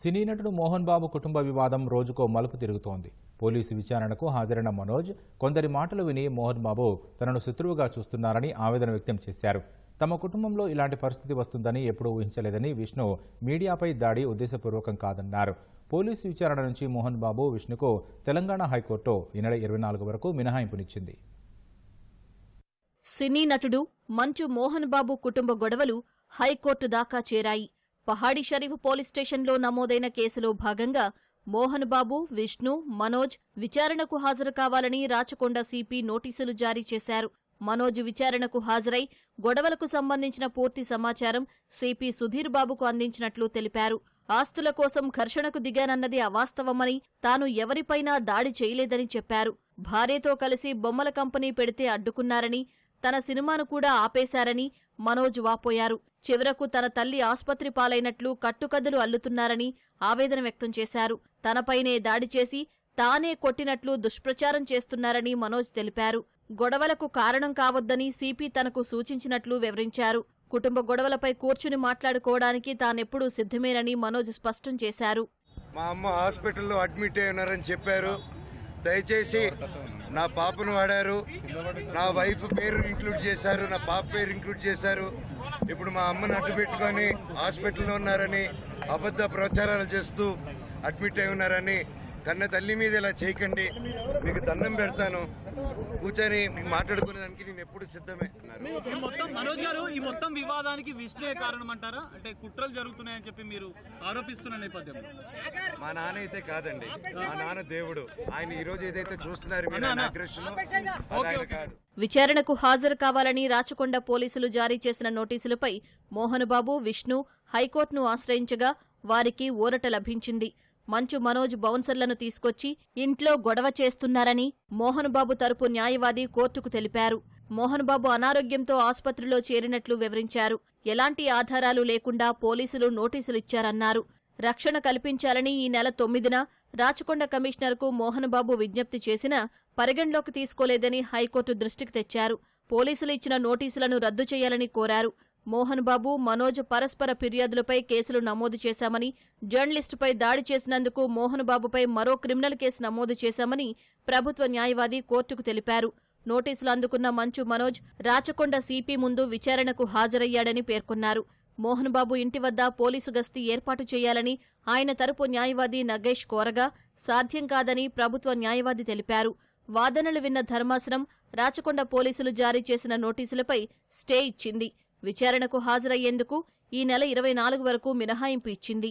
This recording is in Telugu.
సినీ నటుడు మోహన్ బాబు కుటుంబ వివాదం రోజుకో మలుపు తిరుగుతోంది. పోలీసు విచారణకు హాజరైన మనోజ్ కొందరి మాటలు విని మోహన్ బాబు తనను శత్రువుగా చూస్తున్నారని ఆవేదన వ్యక్తం చేశారు. తమ కుటుంబంలో ఇలాంటి పరిస్థితి వస్తుందని ఎప్పుడూ ఊహించలేదని విష్ణు మీడియాపై దాడి ఉద్దేశపూర్వకం కాదన్నారు. పోలీసు విచారణ నుంచి మోహన్ బాబు విష్ణుకు తెలంగాణ హైకోర్టు ఈ నెల ఇరవై నాలుగు వరకు మినహాయింపునిచ్చింది. సినీ నటుడు మంచు మోహన్ బాబు కుటుంబ గొడవలు హైకోర్టు దాకా చేరాయి. పహాడి షరీఫ్ పోలీస్ స్టేషన్లో నమోదైన కేసులో భాగంగా మోహన్ బాబు విష్ణు మనోజ్ విచారణకు హాజరు కావాలని రాచకొండ సిపి నోటీసులు జారీ చేశారు. మనోజ్ విచారణకు హాజరై గొడవలకు సంబంధించిన పూర్తి సమాచారం సిపి సుధీర్ బాబుకు అందించినట్లు తెలిపారు. ఆస్తుల కోసం ఘర్షణకు దిగానన్నది అవాస్తవమని తాను ఎవరిపైనా దాడి చేయలేదని చెప్పారు. భార్యతో కలిసి బొమ్మల కంపెనీ పెడితే అడ్డుకున్నారని తన సినిమాను కూడా ఆపేశారని మనోజ్ వాపోయారు. చివరకు తన తల్లి ఆస్పత్రి పాలైనట్లు కట్టుకథలు అల్లుతున్నారని ఆవేదన వ్యక్తం చేశారు. తనపైనే దాడి చేసి తానే కొట్టినట్లు దుష్ప్రచారం చేస్తున్నారని మనోజ్ తెలిపారు. గొడవలకు కారణం కావద్దని సిపి తనకు సూచించినట్లు వివరించారు. కుటుంబ గొడవలపై కూర్చుని మాట్లాడుకోవడానికి తానెప్పుడూ సిద్ధమేనని మనోజ్ స్పష్టం చేశారు. మా అమ్మ హాస్పిటల్లో అడ్మిట్ అయి ఉన్నారని చెప్పారు. దయచేసి నా పాపను వాడారు. నా వైఫ్ పేరు ఇంక్లూడ్ చేశారు నా పాప పేరు ఇంక్లూడ్ చేశారు. ఇప్పుడు మా అమ్మను అడ్డు పెట్టుకొని హాస్పిటల్లో ఉన్నారని అబద్ధ ప్రచారాలు చేస్తూ అడ్మిట్ అయి ఉన్నారని కన్న తల్లి మీద ఇలా చేయకండి. మీకు దండం పెడతాను. కూర్చొని మాట్లాడుకునేదానికి నేను ఎప్పుడు సిద్ధమే అన్నారు. ఈ మొత్తం మనోజ్ గారు ఈ మొత్తం వివాదానికి విష్ణుయే కారణం అంటారా అంటే కుట్రలు జరుగుతున్నాయని చెప్పి మీరు ఆరోపిస్తున్న నేపథ్యంలో మా నాన్న అయితే కాదండి. మా నాన్న దేవుడు. ఆయన ఈ రోజు ఏదైతే చూస్తున్నారు మీరు ఆయన అగ్రెషన్ అది ఆయన కాదు. విచారణకు హాజరు కావాలని రాచకొండ పోలీసులు జారీ చేసిన నోటీసులపై మోహన్బాబు విష్ణు హైకోర్టును ఆశ్రయించగా వారికి ఊరట లభించింది. మంచు మనోజ్ బౌన్సర్లను తీసుకొచ్చి ఇంట్లో గొడవ చేస్తున్నారని మోహన్బాబు తరపు న్యాయవాది కోర్టుకు తెలిపారు. మోహన్బాబు అనారోగ్యంతో ఆసుపత్రిలో చేరినట్లు వివరించారు. ఎలాంటి ఆధారాలు లేకుండా పోలీసులు నోటీసులిచ్చారన్నారు. రక్షణ కల్పించాలని ఈ నెల తొమ్మిదిన రాచకొండ కమిషనర్కు మోహన్బాబు విజ్ఞప్తి చేసినా పరిగణలోకి తీసుకోలేదని హైకోర్టు దృష్టికి తెచ్చారు. పోలీసులు ఇచ్చిన నోటీసులను రద్దు చేయాలని కోరారు. మోహన్ బాబు మనోజ్ పరస్పర ఫిర్యాదులపై కేసులు నమోదు చేశామని జర్నలిస్టుపై దాడి చేసినందుకు మోహన్ బాబుపై మరో క్రిమినల్ కేసు నమోదు చేశామని ప్రభుత్వ న్యాయవాది కోర్టుకు తెలిపారు. నోటీసులు అందుకున్న మంచు మనోజ్ రాచకొండ సీపీ ముందు విచారణకు హాజరయ్యాడని పేర్కొన్నారు. మోహన్ బాబు ఇంటి వద్ద పోలీసు గస్తీ ఏర్పాటు చేయాలని ఆయన తరపు న్యాయవాది నగేష్ కోరగా సాధ్యం కాదని ప్రభుత్వ న్యాయవాది తెలిపారు. వాదనలు విన్న ధర్మాసనం రాచకొండ పోలీసులు జారీ చేసిన నోటీసులపై స్టే ఇచ్చింది. విచారణకు హాజరయ్యేందుకు ఈ నెల ఇరవై నాలుగు వరకు మినహాయింపు ఇచ్చింది.